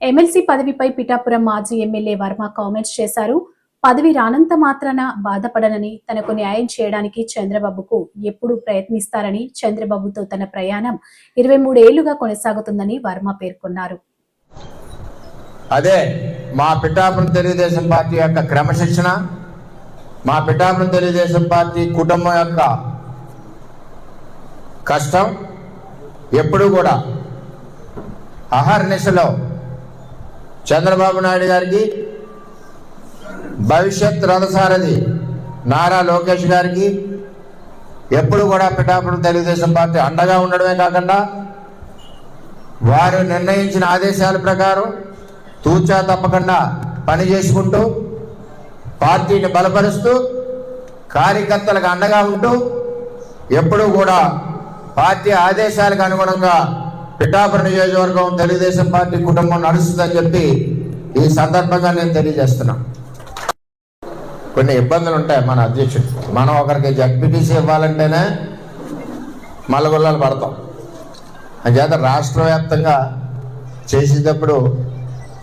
MLC పదవిపై Pithapuram మాజీ MLA Varma comments చేశారు. పదవి రానంత మాత్రాన బాధపడనని తనకు న్యాయం చేయడానికి చంద్రబాబుకు ఎప్పుడు ప్రయత్నిస్తారని చంద్రబాబుతో తన ప్రయాణం ఇరవై మూడేళ్ళుగా కొనసాగుతుందని వర్మ పేర్కొన్నారు. అదే మా పిఠాపురం తెలుగుదేశం పార్టీ యొక్క క్రమశిక్షణ మా పిఠాపురం తెలుగుదేశం పార్టీ కుటుంబం యొక్క కష్టం ఎప్పుడు కూడా అహర్నిశలో చంద్రబాబు నాయుడు గారికి భవిష్యత్ రథసారథి నారా లోకేష్ గారికి ఎప్పుడు కూడా పిఠాపురం తెలుగుదేశం పార్టీ అండగా ఉండడమే కాకుండా వారు నిర్ణయించిన ఆదేశాల ప్రకారం తూచా తప్పకుండా పని చేసుకుంటూ పార్టీని బలపరుస్తూ కార్యకర్తలకు అండగా ఉంటూ ఎప్పుడూ కూడా పార్టీ ఆదేశాలకు అనుగుణంగా పిఠాపురం నియోజకవర్గం తెలుగుదేశం పార్టీ కుటుంబం నడుస్తుందని చెప్పి ఈ సందర్భంగా నేను తెలియజేస్తున్నా. కొన్ని ఇబ్బందులు ఉంటాయి మన అధ్యక్షుడు. మనం ఒకరికి జడ్పీటీసీ ఇవ్వాలంటేనే మల్లగొల్లాలు పడతాం. అంచేత రాష్ట్ర వ్యాప్తంగా చేసేటప్పుడు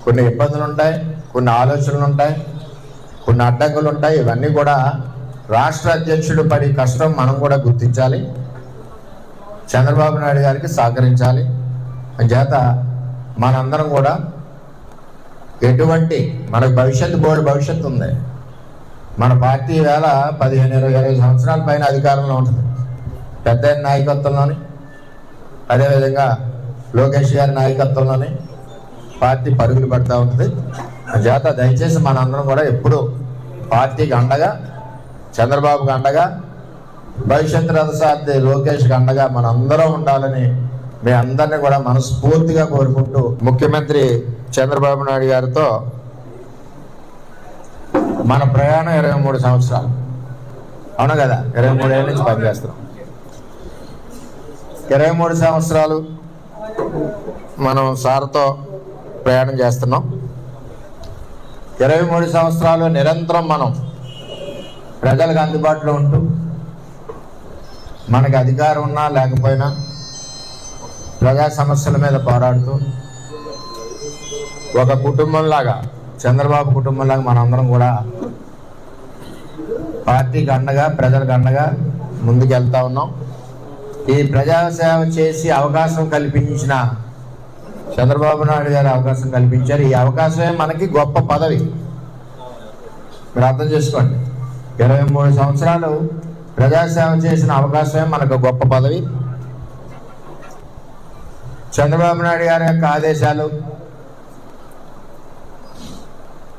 కొన్ని ఇబ్బందులు ఉంటాయి కొన్ని ఆలోచనలు ఉంటాయి కొన్ని అడ్డంకులు ఉంటాయి. ఇవన్నీ కూడా రాష్ట్ర అధ్యక్షుడు పడి కష్టం మనం కూడా గుర్తించాలి. చంద్రబాబు నాయుడు గారికి సహకరించాలి. అంచేత మనందరం కూడా ఎటువంటి మనకు భవిష్యత్తు బోర్డు భవిష్యత్తు ఉంది. మన పార్టీ వేళ పదిహేను ఇరవై ఇరవై సంవత్సరాల పైన అధికారంలో ఉంటుంది. పెద్ద నాయకత్వంలోని అదేవిధంగా లోకేష్ గారి నాయకత్వంలోని పార్టీ పరుగులు పడుతూ ఉంటుంది. చేత దయచేసి మనందరం కూడా ఎప్పుడు పార్టీకి అండగా చంద్రబాబుకి అండగా భవిష్యత్ రథసార్థి లోకేష్కి అండగా మనందరం ఉండాలని మీ అందరినీ కూడా మనస్ఫూర్తిగా కోరుకుంటూ ముఖ్యమంత్రి చంద్రబాబు నాయుడు గారితో మన ప్రయాణం ఇరవై మూడు సంవత్సరాలు. అవును కదా? ఇరవై మూడు ఏళ్ళ నుంచి పనిచేస్తున్నాం. ఇరవై మూడు సంవత్సరాలు మనం సార్తో ప్రయాణం చేస్తున్నాం. ఇరవై మూడు సంవత్సరాలు నిరంతరం మనం ప్రజలకు అందుబాటులో ఉంటూ మనకి అధికారం ఉన్నా లేకపోయినా ప్రజా సమస్యల మీద పోరాడుతూ ఒక కుటుంబంలాగా చంద్రబాబు కుటుంబంలాగా మనందరం కూడా పార్టీకి అండగా ప్రజలకు అండగా ముందుకెళ్తా ఉన్నాం. ఈ ప్రజాసేవ చేసి అవకాశం కల్పించిన చంద్రబాబు నాయుడు గారు అవకాశం కల్పించారు. ఈ అవకాశమే మనకి గొప్ప పదవి. మీరు అర్థం చేసుకోండి. ఇరవై మూడు సంవత్సరాలు ప్రజాసేవ చేసిన అవకాశమే మనకు గొప్ప పదవి. చంద్రబాబు నాయుడు గారి యొక్క ఆదేశాలు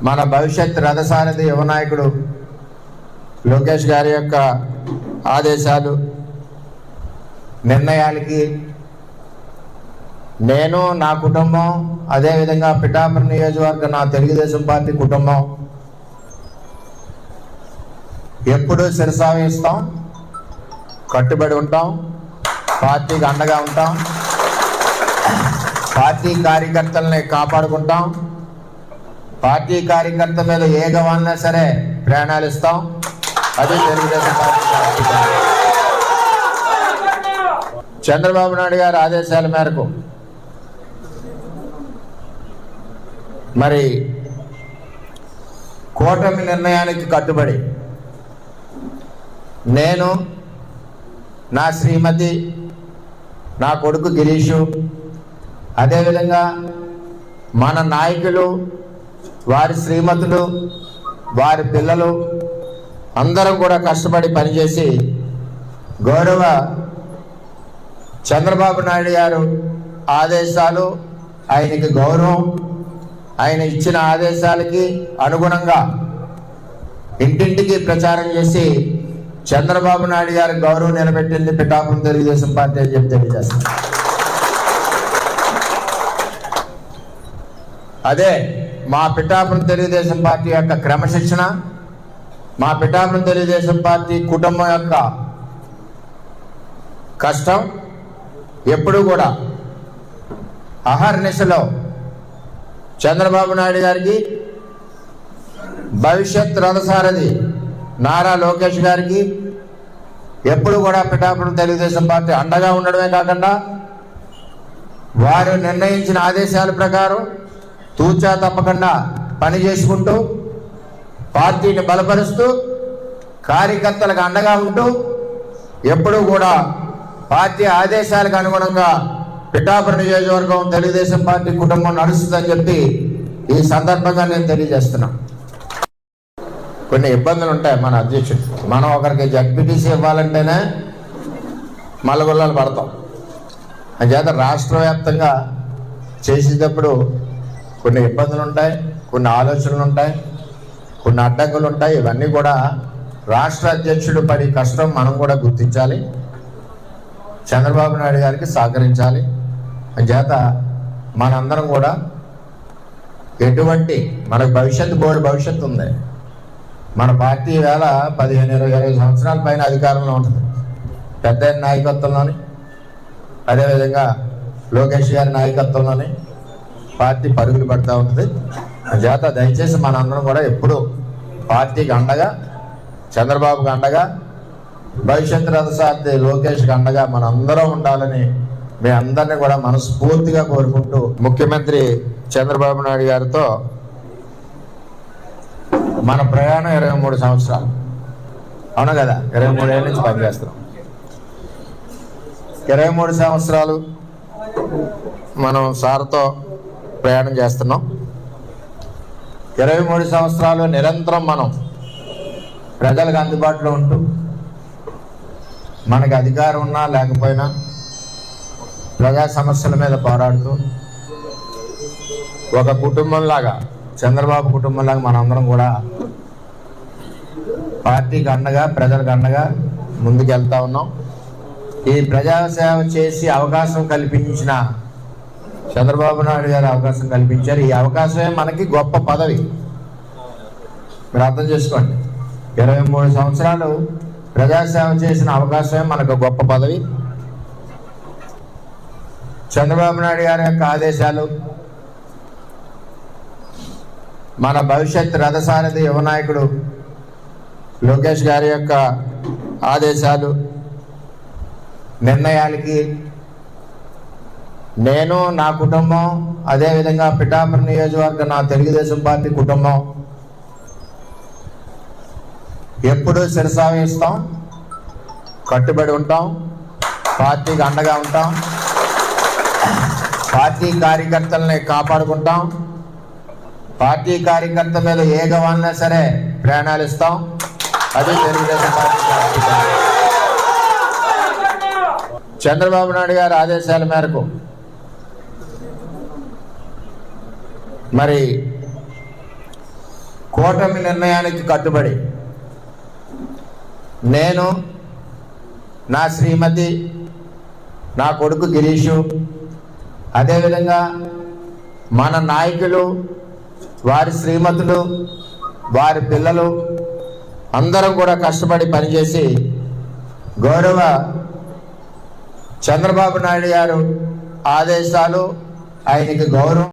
మన భవిష్యత్ రథసారథి యువ నాయకుడు లోకేష్ గారి యొక్క ఆదేశాలు నిర్ణయాలకి నేను నా కుటుంబం అదేవిధంగా పిఠాపురం నియోజకవర్గ నా తెలుగుదేశం పార్టీ కుటుంబం ఎప్పుడూ శిరసావిస్తాం కట్టుబడి ఉంటాం పార్టీకి అండగా ఉంటాం. పార్టీ కార్యకర్తల్ని కాపాడుకుంటాం. పార్టీ కార్యకర్త మీద ఏ గవాలన్నా సరే ప్రయాణాలు ఇస్తాం. అది తెలుగుదేశం పార్టీ చంద్రబాబు నాయుడు గారి ఆదేశాల మేరకు మరి కూటమి నిర్ణయానికి కట్టుబడి నేను నా శ్రీమతి నా కొడుకు గిరీషు అదేవిధంగా మన నాయకులు వారి శ్రీమతులు వారి పిల్లలు అందరం కూడా కష్టపడి పనిచేసి గౌరవ చంద్రబాబు నాయుడు గారు ఆదేశాలు ఆయనకి గౌరవం ఆయన ఇచ్చిన ఆదేశాలకి అనుగుణంగా ఇంటింటికి ప్రచారం చేసి చంద్రబాబు నాయుడు గారి గౌరవం నిలబెట్టింది పిఠాపురం తెలుగుదేశం పార్టీ అని చెప్పి తెలియజేస్తాను అదే మా పిఠాపురం తెలుగుదేశం పార్టీ యొక్క క్రమశిక్షణ మా పిఠాపురం తెలుగుదేశం పార్టీ కుటుంబం యొక్క కష్టం ఎప్పుడు కూడా అహర్నిశలో చంద్రబాబు నాయుడు గారికి భవిష్యత్ రథసారథి నారా లోకేష్ గారికి ఎప్పుడు కూడా పిఠాపురం తెలుగుదేశం పార్టీ అండగా ఉండడమే కాకుండా వారు నిర్ణయించిన ఆదేశాల ప్రకారం తూచా తప్పకుండా పని చేసుకుంటూ పార్టీని బలపరుస్తూ కార్యకర్తలకు అండగా ఉంటూ ఎప్పుడూ కూడా పార్టీ ఆదేశాలకు అనుగుణంగా పిఠాపురం నియోజకవర్గం తెలుగుదేశం పార్టీ కుటుంబం నడుస్తుందని చెప్పి ఈ సందర్భంగా నేను తెలియజేస్తున్నా. కొన్ని ఇబ్బందులు ఉంటాయి మన అధ్యక్షుడు. మనం ఒకరికి జడ్పీటీసీ ఇవ్వాలంటేనే మల్లగొల్లాలు పడతాం. అంచేత రాష్ట్ర వ్యాప్తంగా చేసేటప్పుడు కొన్ని ఇబ్బందులు ఉంటాయి కొన్ని ఆలోచనలు ఉంటాయి కొన్ని అడ్డంకులు ఉంటాయి ఇవన్నీ కూడా రాష్ట్ర అధ్యక్షుడు పడి కష్టం మనం కూడా గుర్తించాలి. చంద్రబాబు నాయుడు గారికి సహకరించాలి. అంచేత మనందరం కూడా ఎటువంటి మనకు భవిష్యత్తు బోర్డు భవిష్యత్తు ఉంది. మన పార్టీ వేళ పదిహేను ఇరవై ఇరవై సంవత్సరాల పైన అధికారంలో ఉంటుంది. పెద్ద నాయకత్వంలోని అదేవిధంగా లోకేష్ గారి నాయకత్వంలోని పార్టీ పరుగులు పడుతూ ఉంటుంది. చేత దయచేసి మనందరం కూడా ఎప్పుడు పార్టీకి అండగా చంద్రబాబుకి అండగా భవిష్యత్ రథసార్థి లోకేష్కి అండగా మనందరం ఉండాలని మీ అందరినీ కూడా మనస్ఫూర్తిగా కోరుకుంటూ ముఖ్యమంత్రి చంద్రబాబు నాయుడు గారితో మన ప్రయాణం ఇరవై మూడు సంవత్సరాలు. అవును కదా? ఇరవై మూడు ఏళ్ళ నుంచి పనిచేస్తున్నాం. ఇరవై మూడు సంవత్సరాలు మనం సార్తో ప్రయాణం చేస్తున్నాం. ఇరవై మూడు సంవత్సరాలు నిరంతరం మనం ప్రజలకు అందుబాటులో ఉంటూ మనకి అధికారం ఉన్నా లేకపోయినా ప్రజా సమస్యల మీద పోరాడుతూ ఒక కుటుంబంలాగా చంద్రబాబు కుటుంబంలాగా మనందరం కూడా పార్టీకి అండగా ప్రజలకు అండగా ముందుకెళ్తా ఉన్నాం. ఈ ప్రజాసేవ చేసి అవకాశం కల్పించిన చంద్రబాబు నాయుడు గారు అవకాశం కల్పించారు. ఈ అవకాశమే మనకి గొప్ప పదవి. మీరు అర్థం చేసుకోండి. ఇరవై మూడు సంవత్సరాలు ప్రజాసేవ చేసిన అవకాశమే మనకు గొప్ప పదవి. చంద్రబాబు నాయుడు గారి యొక్క ఆదేశాలు మన భవిష్యత్ రథసారథి యువ నాయకుడు లోకేష్ గారి యొక్క ఆదేశాలు నిర్ణయాలకి నేను నా కుటుంబం అదేవిధంగా పిఠాపురం నియోజకవర్గ నా తెలుగుదేశం పార్టీ కుటుంబం ఎప్పుడూ శిరసావిస్తాం కట్టుబడి ఉంటాం పార్టీకి అండగా ఉంటాం పార్టీ కార్యకర్తల్ని కాపాడుకుంటాం పార్టీ కార్యకర్త మీద ఏ గవాలన్నా సరే ప్రయాణాలు ఇస్తాం. అది తెలుగుదేశం పార్టీ చంద్రబాబు నాయుడు గారి ఆదేశాల మేరకు మరి కూటమి నిర్ణయానికి కట్టుబడి నేను నా శ్రీమతి నా కొడుకు గిరీషు అదేవిధంగా మన నాయకులు వారి శ్రీమతులు వారి పిల్లలు అందరం కూడా కష్టపడి పనిచేసి గౌరవ చంద్రబాబు నాయుడు గారు ఆదేశాలు ఆయనకి గౌరవం